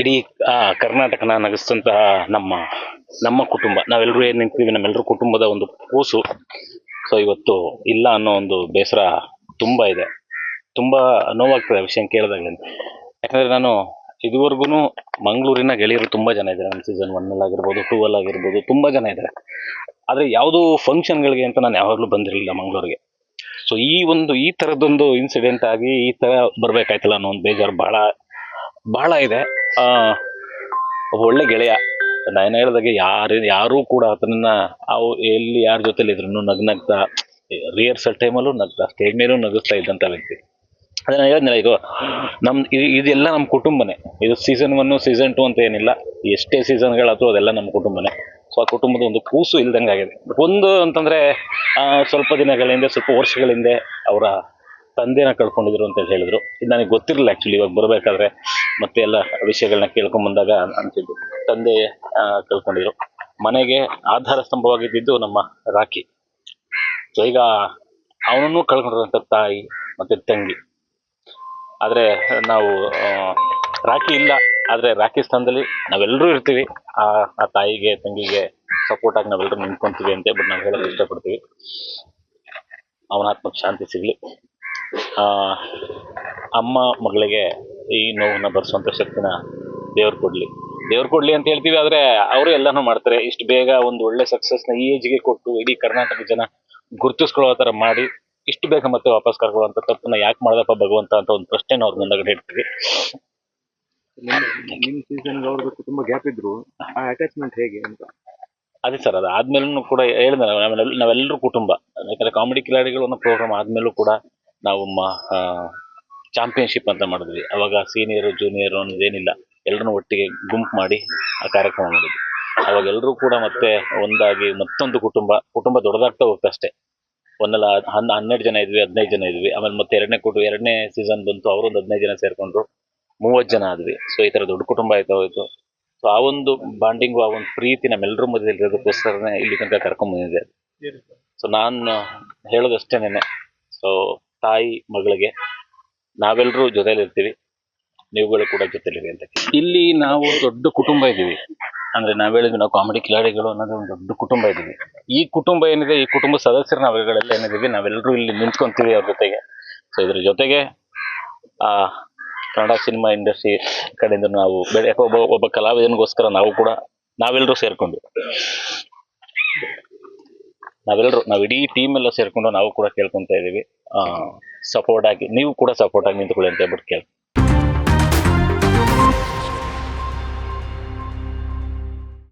ಇಡೀ ಕರ್ನಾಟಕನ ನಗಿಸ್ತಂತಹ ನಮ್ಮ ನಮ್ಮ ಕುಟುಂಬ. ನಾವೆಲ್ಲರೂ ಏನು ನಿಂತೀವಿ ನಮ್ಮೆಲ್ಲರೂ ಕುಟುಂಬದ ಒಂದು ಕೂಸು. ಸೊ ಇವತ್ತು ಇಲ್ಲ ಅನ್ನೋ ಒಂದು ಬೇಸರ ತುಂಬ ಇದೆ. ತುಂಬ ನೋವಾಗ್ತದೆ ವಿಷಯ ಕೇಳಿದಾಗ ಯಾಕಂದರೆ ನಾನು ಇದುವರೆಗೂ ಮಂಗಳೂರಿನ ಗೆಳೆಯರು ತುಂಬ ಜನ ಇದ್ದಾರೆ. ನನ್ನ ಸೀಸನ್ ಒನ್ನಲ್ಲಿ ಆಗಿರ್ಬೋದು ಟೂ ಆಗಿರ್ಬೋದು ತುಂಬ ಜನ ಇದ್ದಾರೆ. ಆದರೆ ಯಾವುದೂ ಫಂಕ್ಷನ್ಗಳಿಗೆ ಅಂತ ನಾನು ಯಾವಾಗಲೂ ಬಂದಿರಲಿಲ್ಲ ಮಂಗಳೂರಿಗೆ. ಸೊ ಈ ಒಂದು, ಈ ಥರದ್ದೊಂದು ಇನ್ಸಿಡೆಂಟ್ ಆಗಿ ಈ ಥರ ಬರಬೇಕಾಯ್ತಲ್ಲ ಅನ್ನೋ ಒಂದು ಬೇಜಾರು ಭಾಳ ಭಾಳ ಇದೆ. ಒಬ್ಬ ಒಳ್ಳೆ ಗೆಳೆಯ. ನಾನು ಹೇಳಿದಾಗೆ ಯಾರು, ಯಾರೂ ಕೂಡ ಅದನ್ನ ಅವು ಎಲ್ಲಿ ಯಾರ ಜೊತೆಲಿ ಇದ್ರು ನಗ್ನಗ್ತಾ ರಿಹರ್ಸಲ್ ಟೈಮಲ್ಲೂ ನಗ್ತಾ ಸ್ಟೇಜ್ ಮೇಲೂ ನಗಿಸ್ತಾ ಇದ್ದಂಥ ವ್ಯಕ್ತಿ. ಅದನ್ನ ನಾನು ಹೇಳಿದ್ನಲ್ಲ, ಇದು ನಮ್ಮ ಇದೆಲ್ಲ ನಮ್ಮ ಕುಟುಂಬನೇ. ಇದು ಸೀಸನ್ ಒನ್ನು ಸೀಸನ್ ಟು ಅಂತ ಏನಿಲ್ಲ. ಎಷ್ಟೇ ಸೀಸನ್ಗಳಾದರೂ ಅದೆಲ್ಲ ನಮ್ಮ ಕುಟುಂಬನೇ. ಸೊ ಆ ಕುಟುಂಬದ ಒಂದು ಕೂಸು ಇಲ್ದಂಗೆ ಆಗಿದೆ. ಒಂದು ಅಂತಂದರೆ ಸ್ವಲ್ಪ ದಿನಗಳ ಹಿಂದೆ, ಸ್ವಲ್ಪ ವರ್ಷಗಳ ಹಿಂದೆ ಅವರ ತಂದೆನ ಕಳ್ಕೊಂಡಿದ್ರು ಅಂತ ಹೇಳಿದ್ರು. ಇದು ನನಗೆ ಗೊತ್ತಿರಲಿಲ್ಲ ಆ್ಯಕ್ಚುಲಿ ಇವಾಗ ಬರಬೇಕಾದ್ರೆ. ಮತ್ತೆ ಎಲ್ಲ ವಿಷಯಗಳನ್ನ ಕೇಳ್ಕೊಂಡ್ ಬಂದಾಗ ಅನ್ಸಿದ್ದು ತಂದೆ ಕಳ್ಕೊಂಡಿದ್ರು ಮನೆಗೆ ಆಧಾರ ಸ್ತಂಭವಾಗಿದ್ದು ನಮ್ಮ ರಾಖಿ. ಸೊ ಈಗ ಅವನನ್ನು ಕಳ್ಕೊಂಡಿರುವಂಥ ತಾಯಿ ಮತ್ತೆ ತಂಗಿ. ಆದರೆ ನಾವು ರಾಖಿ ಇಲ್ಲ. ಆದರೆ ರಾಖಿ ಸ್ಥಾನದಲ್ಲಿ ನಾವೆಲ್ಲರೂ ಇರ್ತೀವಿ. ಆ ಆ ತಾಯಿಗೆ, ತಂಗಿಗೆ ಸಪೋರ್ಟ್ ಆಗಿ ನಾವೆಲ್ಲರೂ ನಿಂತ್ಕೊಂತೀವಿ ಅಂತ ಬಟ್ ನಾವು ಹೇಳೋಕೆ ಇಷ್ಟಪಡ್ತೀವಿ. ಅವನ ಆತ್ಮಕ್ಕೆ ಶಾಂತಿ ಸಿಗಲಿ. ಅಮ್ಮ ಮಗಳಿಗೆ ಈ ನೋವನ್ನ ಬರ್ಸುವಂತ ಶಕ್ತಿನ ದೇವ್ರು ಕೊಡಲಿ. ದೇವ್ರು ಕೊಡಲಿ ಅಂತ ಹೇಳ್ತೀವಿ ಆದರೆ ಅವರು ಎಲ್ಲನೂ ಮಾಡ್ತಾರೆ. ಇಷ್ಟು ಬೇಗ ಒಂದು ಒಳ್ಳೆ ಸಕ್ಸಸ್ನ ಈ ಏಜ್ಗೆ ಕೊಟ್ಟು ಇಡೀ ಕರ್ನಾಟಕ ಜನ ಗುರುತಿಸ್ಕೊಳ್ಳೋ ಥರ ಮಾಡಿ ಇಷ್ಟು ಬೇಗ ಮತ್ತೆ ವಾಪಸ್ ಕರ್ಕೊಳ್ಳುವಂಥ ತಪ್ಪನ್ನ ಯಾಕೆ ಮಾಡ್ದಪ್ಪ ಭಗವಂತ ಅಂತ ಒಂದು ಪ್ರಶ್ನೆ ಅವ್ರ ಮುಂದಗಡೆ ಇಡ್ತೀವಿ. ನಿಮ್ಮ ತುಂಬಾ ಗ್ಯಾಪ್ ಇದ್ರು ಆ ಅಟ್ಯಾಚ್ಮೆಂಟ್ ಹೇಗೆ ಅಂತ? ಅದೇ ಸರ್ ಅದು ಆದ್ಮೇಲೂ ಕೂಡ ಹೇಳಿದೆ ನಾವೆಲ್ಲ ನಾವೆಲ್ಲರೂ ಕುಟುಂಬ. ಯಾಕಂದ್ರೆ ಕಾಮಿಡಿ ಕಿಲಾಡಿಗಳು ಅನ್ನೋ ಪ್ರೋಗ್ರಾಮ್ ಆದ್ಮೇಲೂ ಕೂಡ ನಾವು ಚಾಂಪಿಯನ್ಶಿಪ್ ಅಂತ ಮಾಡಿದ್ವಿ. ಅವಾಗ ಸೀನಿಯರು ಜೂನಿಯರು ಅನ್ನೋದೇನಿಲ್ಲ ಎಲ್ಲರನ್ನೂ ಒಟ್ಟಿಗೆ ಗುಂಪು ಮಾಡಿ ಆ ಕಾರ್ಯಕ್ರಮ ಮಾಡಿದ್ವಿ. ಅವಾಗ ಎಲ್ಲರೂ ಕೂಡ ಮತ್ತೆ ಒಂದಾಗಿ ಮತ್ತೊಂದು ಕುಟುಂಬ ಕುಟುಂಬ ದೊಡ್ಡದಾಗ್ತಾ ಹೋಗ್ತಾ ಅಷ್ಟೇ. ಒಂದಲ್ಲ ಹನ್ ಹನ್ನೆರಡು ಜನ ಇದ್ವಿ ಹದಿನೈದು ಜನ ಇದ್ವಿ. ಆಮೇಲೆ ಮತ್ತೆ ಎರಡನೇ ಕುಟುಂಬ ಎರಡನೇ ಸೀಸನ್ ಬಂತು ಅವರೊಂದು ಹದಿನೈದು ಜನ ಸೇರ್ಕೊಂಡ್ರು. ಮೂವತ್ತು ಜನ ಆದ್ವಿ. ಸೊ ಈ ಥರ ದೊಡ್ಡ ಕುಟುಂಬ ಆಯ್ತಾ ಹೋಯ್ತು. ಸೊ ಆ ಒಂದು ಬಾಂಡಿಂಗು ಆ ಒಂದು ಪ್ರೀತಿ ನಮ್ಮೆಲ್ಲರ ಮಧ್ಯದಲ್ಲಿ ಇರೋದಕ್ಕೋಸ್ಕರನೇ ಇಲ್ಲಿ ತನಕ ಕರ್ಕೊಂಡ್ ಬಂದಿದೆ ಸೊ ನಾನು ಹೇಳೋದಷ್ಟೇನೆ ಸೊ ತಾಯಿ ಮಗಳಿಗೆ ನಾವೆಲ್ಲರೂ ಜೊತೆಲಿ ಇರ್ತೀವಿ ನೀವುಗಳು ಕೂಡ ಜೊತೆಲಿರಿ ಅಂತ ಇಲ್ಲಿ ನಾವು ದೊಡ್ಡ ಕುಟುಂಬ ಇದ್ದೀವಿ. ಅಂದ್ರೆ ನಾವ್ ಹೇಳಿದ್ವಿ, ನಾವು ಕಾಮಿಡಿ ಕಿಲಾಡಿಗಳು ಅನ್ನೋದು ಒಂದು ದೊಡ್ಡ ಕುಟುಂಬ ಇದೀವಿ ಈ ಕುಟುಂಬ ಏನಿದೆ, ಈ ಕುಟುಂಬ ಸದಸ್ಯರು ನಾವುಗಳೆಲ್ಲ ಏನಿದ್ದೀವಿ ನಾವೆಲ್ಲರೂ ಇಲ್ಲಿ ನಿಂತ್ಕೊಂತೀವಿ ಅವ್ರ ಜೊತೆಗೆ. ಸೊ ಇದ್ರ ಜೊತೆಗೆ, ಆ, ಕನ್ನಡ ಸಿನಿಮಾ ಇಂಡಸ್ಟ್ರಿ ಕಡೆಯಿಂದ ನಾವು ಬೆಳೆ ಒಬ್ಬ ಒಬ್ಬ ಕಲಾವಿದನಿಗೋಸ್ಕರ ನಾವು ಕೂಡ ನಾವೆಲ್ಲರೂ ಸೇರ್ಕೊಂಡು. ನಾವೆಲ್ಲರೂ ನಾವು ಇಡೀ ಟೀಮ್ ಎಲ್ಲ ಸೇರ್ಕೊಂಡು ನಾವು ಕೂಡ ಕೇಳ್ಕೊಂತ ಇದೀವಿ ಸಪೋರ್ಟ್ ಆಗಿ ನೀವು ಕೂಡ ಸಪೋರ್ಟ್ ಆಗಿ ನಿಂತ್ಕೊಳ್ಳಿ ಅಂತ ಹೇಳ್ಬಿಟ್ಟು ಕೇಳಿ